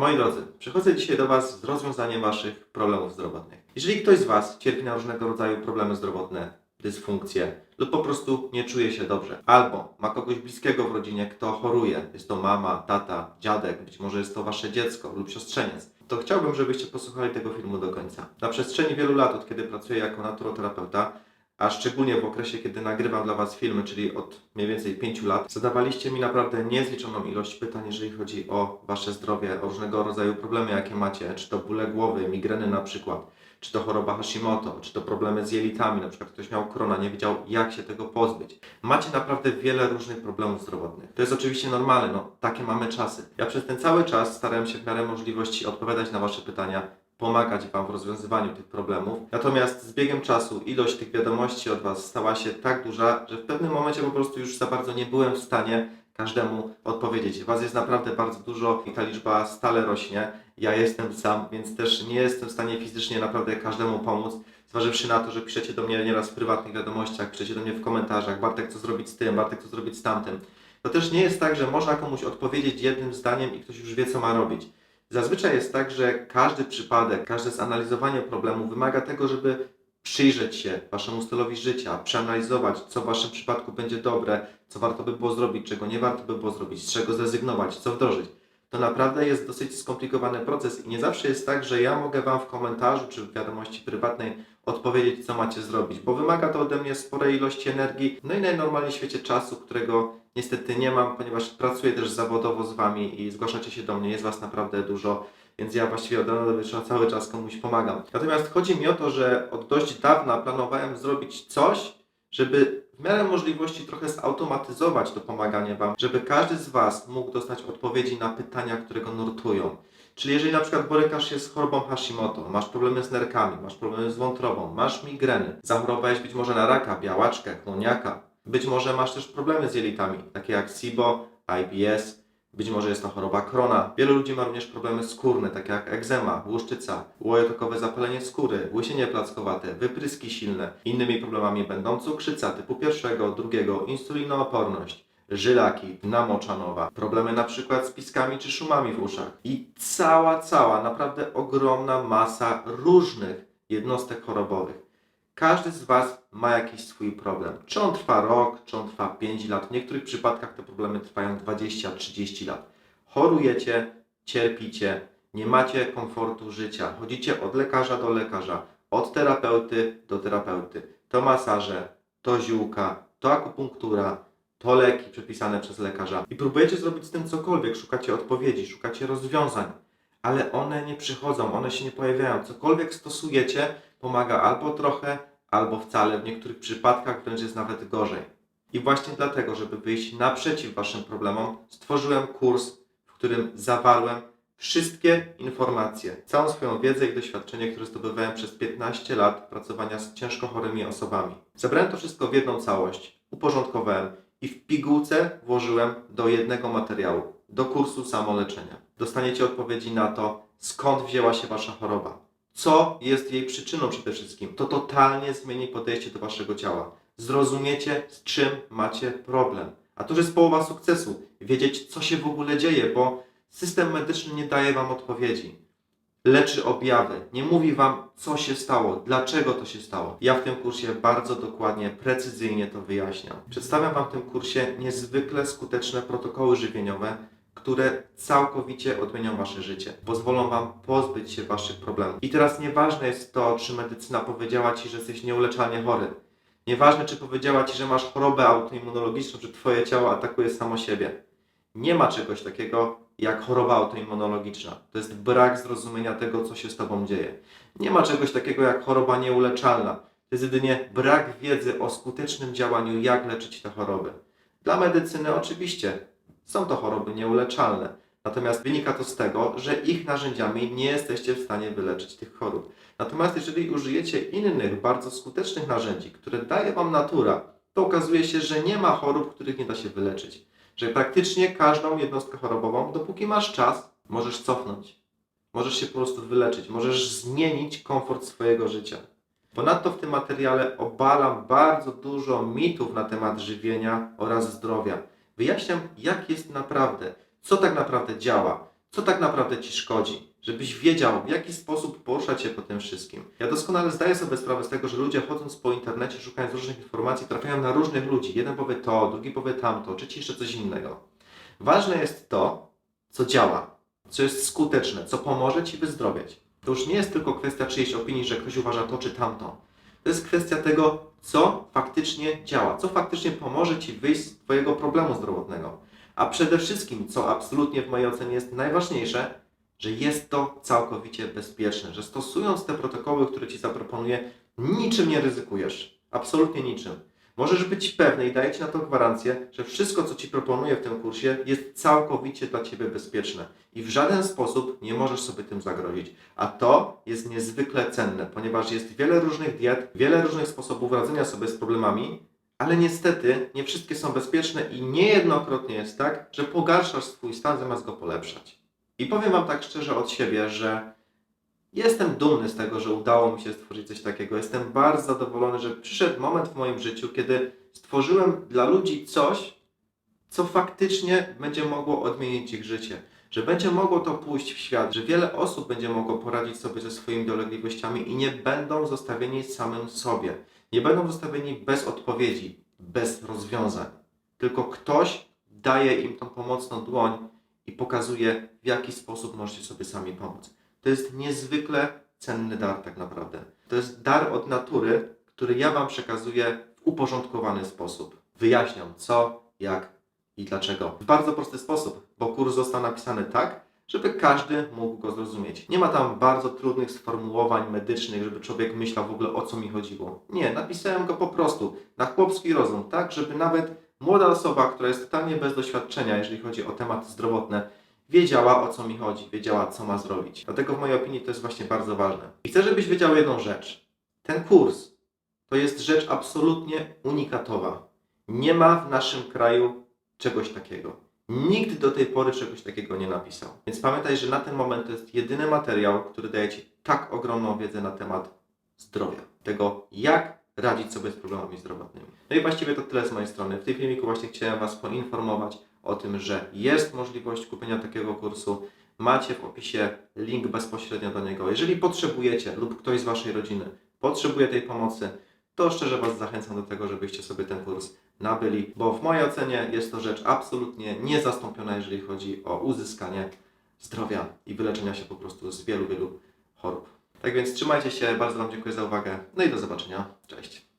Moi drodzy, przychodzę dzisiaj do Was z rozwiązaniem Waszych problemów zdrowotnych. Jeżeli ktoś z Was cierpi na różnego rodzaju problemy zdrowotne, dysfunkcje lub po prostu nie czuje się dobrze, albo ma kogoś bliskiego w rodzinie, kto choruje, jest to mama, tata, dziadek, być może jest to Wasze dziecko lub siostrzeniec, to chciałbym, żebyście posłuchali tego filmu do końca. Na przestrzeni wielu lat, od kiedy pracuję jako naturoterapeuta, a szczególnie w okresie, kiedy nagrywam dla Was filmy, czyli od mniej więcej 5 lat, zadawaliście mi naprawdę niezliczoną ilość pytań, jeżeli chodzi o Wasze zdrowie, o różnego rodzaju problemy, jakie macie, czy to bóle głowy, migreny na przykład, czy to choroba Hashimoto, czy to problemy z jelitami, na przykład ktoś miał krona, nie wiedział jak się tego pozbyć. Macie naprawdę wiele różnych problemów zdrowotnych. To jest oczywiście normalne, no takie mamy czasy. Ja przez ten cały czas starałem się w miarę możliwości odpowiadać na Wasze pytania, pomagać Wam w rozwiązywaniu tych problemów. Natomiast z biegiem czasu ilość tych wiadomości od Was stała się tak duża, że w pewnym momencie po prostu już za bardzo nie byłem w stanie każdemu odpowiedzieć. Was jest naprawdę bardzo dużo i ta liczba stale rośnie. Ja jestem sam, więc też nie jestem w stanie fizycznie naprawdę każdemu pomóc. Zważywszy na to, że piszecie do mnie nieraz w prywatnych wiadomościach, piszecie do mnie w komentarzach, Bartek co zrobić z tym, Bartek co zrobić z tamtym. To też nie jest tak, że można komuś odpowiedzieć jednym zdaniem i ktoś już wie co ma robić. Zazwyczaj jest tak, że każdy przypadek, każde zanalizowanie problemu wymaga tego, żeby przyjrzeć się waszemu stylowi życia, przeanalizować, co w waszym przypadku będzie dobre, co warto by było zrobić, czego nie warto by było zrobić, z czego zrezygnować, co wdrożyć. To naprawdę jest dosyć skomplikowany proces i nie zawsze jest tak, że ja mogę wam w komentarzu czy w wiadomości prywatnej odpowiedzieć, co macie zrobić, bo wymaga to ode mnie sporej ilości energii, no i najnormalniej w świecie czasu, którego niestety nie mam, ponieważ pracuję też zawodowo z wami i zgłaszacie się do mnie, jest was naprawdę dużo. Więc ja właściwie od rana do wieczora cały czas komuś pomagam. Natomiast chodzi mi o to, że od dość dawna planowałem zrobić coś, żeby w miarę możliwości trochę zautomatyzować to pomaganie Wam, żeby każdy z Was mógł dostać odpowiedzi na pytania, które go nurtują. Czyli jeżeli na przykład borykasz się z chorobą Hashimoto, masz problemy z nerkami, masz problemy z wątrobą, masz migreny, zachorowałeś być może na raka, białaczkę, chroniaka, być może masz też problemy z jelitami, takie jak SIBO, IBS, być może jest to choroba krona. Wielu ludzi ma również problemy skórne, takie jak egzema, łuszczyca, łojotokowe zapalenie skóry, łysienie plackowate, wypryski silne. Innymi problemami będą cukrzyca typu pierwszego, drugiego, insulinooporność, żylaki, namoczanowa, problemy na przykład z piskami czy szumami w uszach i cała, cała, naprawdę ogromna masa różnych jednostek chorobowych. Każdy z Was ma jakiś swój problem. Czy on trwa rok, czy on trwa 5 lat. W niektórych przypadkach te problemy trwają 20-30 lat. Chorujecie, cierpicie, nie macie komfortu życia. Chodzicie od lekarza do lekarza, od terapeuty do terapeuty. To masaże, to ziółka, to akupunktura, to leki przepisane przez lekarza. I próbujecie zrobić z tym cokolwiek, szukacie odpowiedzi, szukacie rozwiązań, ale one nie przychodzą, one się nie pojawiają. Cokolwiek stosujecie, pomaga albo trochę, albo wcale, w niektórych przypadkach wręcz jest nawet gorzej. I właśnie dlatego, żeby wyjść naprzeciw Waszym problemom, stworzyłem kurs, w którym zawarłem wszystkie informacje, całą swoją wiedzę i doświadczenie, które zdobywałem przez 15 lat pracowania z ciężko chorymi osobami. Zebrałem to wszystko w jedną całość, uporządkowałem i w pigułce włożyłem do jednego materiału, do kursu samoleczenia. Dostaniecie odpowiedzi na to, skąd wzięła się Wasza choroba, co jest jej przyczyną przede wszystkim. To totalnie zmieni podejście do waszego ciała. Zrozumiecie, z czym macie problem. A to już jest połowa sukcesu. Wiedzieć, co się w ogóle dzieje, bo system medyczny nie daje wam odpowiedzi. Leczy objawy, nie mówi wam, co się stało, dlaczego to się stało. Ja w tym kursie bardzo dokładnie, precyzyjnie to wyjaśniam. Przedstawiam wam w tym kursie niezwykle skuteczne protokoły żywieniowe, które całkowicie odmienią wasze życie. Pozwolą wam pozbyć się waszych problemów. I teraz nieważne jest to, czy medycyna powiedziała ci, że jesteś nieuleczalnie chory. Nieważne, czy powiedziała ci, że masz chorobę autoimmunologiczną, że twoje ciało atakuje samo siebie. Nie ma czegoś takiego jak choroba autoimmunologiczna. To jest brak zrozumienia tego, co się z tobą dzieje. Nie ma czegoś takiego jak choroba nieuleczalna. To jest jedynie brak wiedzy o skutecznym działaniu, jak leczyć te choroby. Dla medycyny oczywiście są to choroby nieuleczalne. Natomiast wynika to z tego, że ich narzędziami nie jesteście w stanie wyleczyć tych chorób. Natomiast jeżeli użyjecie innych, bardzo skutecznych narzędzi, które daje Wam natura, to okazuje się, że nie ma chorób, których nie da się wyleczyć. Że praktycznie każdą jednostkę chorobową, dopóki masz czas, możesz cofnąć. Możesz się po prostu wyleczyć, możesz zmienić komfort swojego życia. Ponadto w tym materiale obalam bardzo dużo mitów na temat żywienia oraz zdrowia. Wyjaśniam, jak jest naprawdę, co tak naprawdę działa, co tak naprawdę Ci szkodzi, żebyś wiedział, w jaki sposób poruszać się po tym wszystkim. Ja doskonale zdaję sobie sprawę z tego, że ludzie chodząc po internecie, szukając różnych informacji, trafiają na różnych ludzi. Jeden powie to, drugi powie tamto, trzeci jeszcze coś innego. Ważne jest to, co działa, co jest skuteczne, co pomoże Ci wyzdrowieć. To już nie jest tylko kwestia czyjejś opinii, że ktoś uważa to czy tamto. To jest kwestia tego, co faktycznie działa, co faktycznie pomoże Ci wyjść z Twojego problemu zdrowotnego. A przede wszystkim, co absolutnie w mojej ocenie jest najważniejsze, że jest to całkowicie bezpieczne, że stosując te protokoły, które Ci zaproponuję, niczym nie ryzykujesz. Absolutnie niczym. Możesz być pewny i daję Ci na to gwarancję, że wszystko, co Ci proponuję w tym kursie, jest całkowicie dla Ciebie bezpieczne i w żaden sposób nie możesz sobie tym zagrozić. A to jest niezwykle cenne, ponieważ jest wiele różnych diet, wiele różnych sposobów radzenia sobie z problemami, ale niestety nie wszystkie są bezpieczne i niejednokrotnie jest tak, że pogarszasz swój stan zamiast go polepszać. I powiem Wam tak szczerze od siebie, że jestem dumny z tego, że udało mi się stworzyć coś takiego. Jestem bardzo zadowolony, że przyszedł moment w moim życiu, kiedy stworzyłem dla ludzi coś, co faktycznie będzie mogło odmienić ich życie. Że będzie mogło to pójść w świat, że wiele osób będzie mogło poradzić sobie ze swoimi dolegliwościami i nie będą zostawieni samym sobie. Nie będą zostawieni bez odpowiedzi, bez rozwiązań. Tylko ktoś daje im tą pomocną dłoń i pokazuje, w jaki sposób możecie sobie sami pomóc. To jest niezwykle cenny dar, tak naprawdę. To jest dar od natury, który ja Wam przekazuję w uporządkowany sposób. Wyjaśniam co, jak i dlaczego. W bardzo prosty sposób, bo kurs został napisany tak, żeby każdy mógł go zrozumieć. Nie ma tam bardzo trudnych sformułowań medycznych, żeby człowiek myślał w ogóle o co mi chodziło. Nie, napisałem go po prostu na chłopski rozum, tak, żeby nawet młoda osoba, która jest totalnie bez doświadczenia, jeżeli chodzi o tematy zdrowotne, wiedziała o co mi chodzi, wiedziała co ma zrobić. Dlatego w mojej opinii to jest właśnie bardzo ważne. I chcę, żebyś wiedział jedną rzecz. Ten kurs to jest rzecz absolutnie unikatowa. Nie ma w naszym kraju czegoś takiego. Nikt do tej pory czegoś takiego nie napisał. Więc pamiętaj, że na ten moment to jest jedyny materiał, który daje Ci tak ogromną wiedzę na temat zdrowia. Tego, jak radzić sobie z problemami zdrowotnymi. No i właściwie to tyle z mojej strony. W tym filmiku właśnie chciałem Was poinformować o tym, że jest możliwość kupienia takiego kursu. Macie w opisie link bezpośrednio do niego. Jeżeli potrzebujecie lub ktoś z Waszej rodziny potrzebuje tej pomocy, to szczerze Was zachęcam do tego, żebyście sobie ten kurs nabyli, bo w mojej ocenie jest to rzecz absolutnie niezastąpiona, jeżeli chodzi o uzyskanie zdrowia i wyleczenia się po prostu z wielu, wielu chorób. Tak więc trzymajcie się, bardzo Wam dziękuję za uwagę, no i do zobaczenia. Cześć.